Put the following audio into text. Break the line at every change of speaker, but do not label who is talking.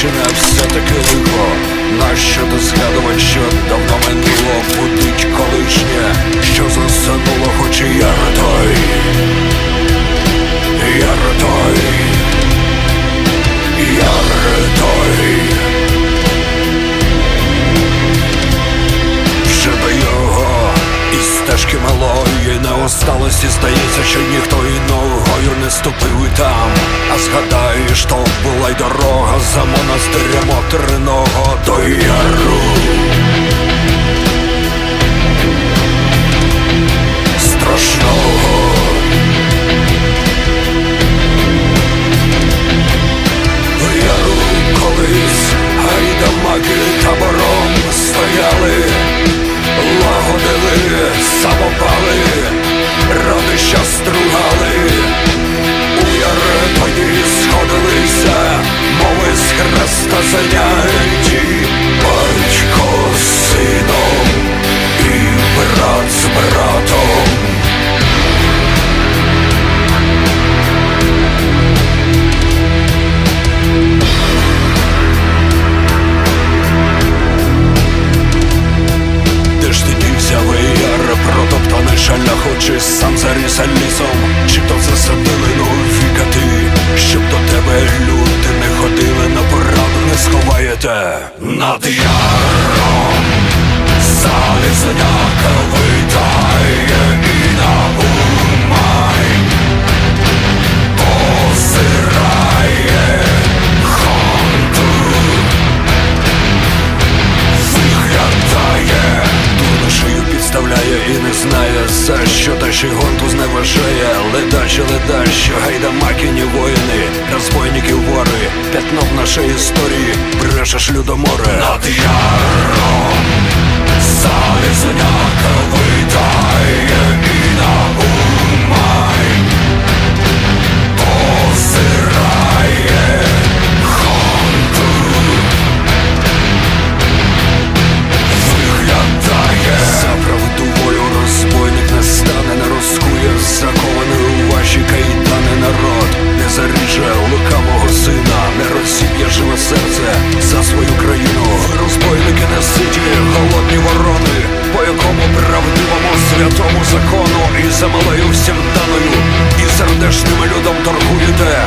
Дівчина все-таки лихо, нащо ти згадувати, що давно минуло будить колишнє, що заснуло, хоч і я ротой, я ротой, я ротой. Вже до його і стежки малої не осталось, і здається, що ніхто іно ногою не ступив і там. А згадаєш, то була й дорога за монастирем отриного до яру. señores. Над яром, залізняка витає і на умай, посирає хонту. Виглядає Ту шию підставляє і не знає за що та ще й важає. Ледащо, ледачі, гайдамакіні воїни. Розбойники вори, п'ятно в нашій історії. Брешеш людоморе. Над яром залізня витає правдивому святому закону і за малою всім даною, і сердешним людям торгуєте,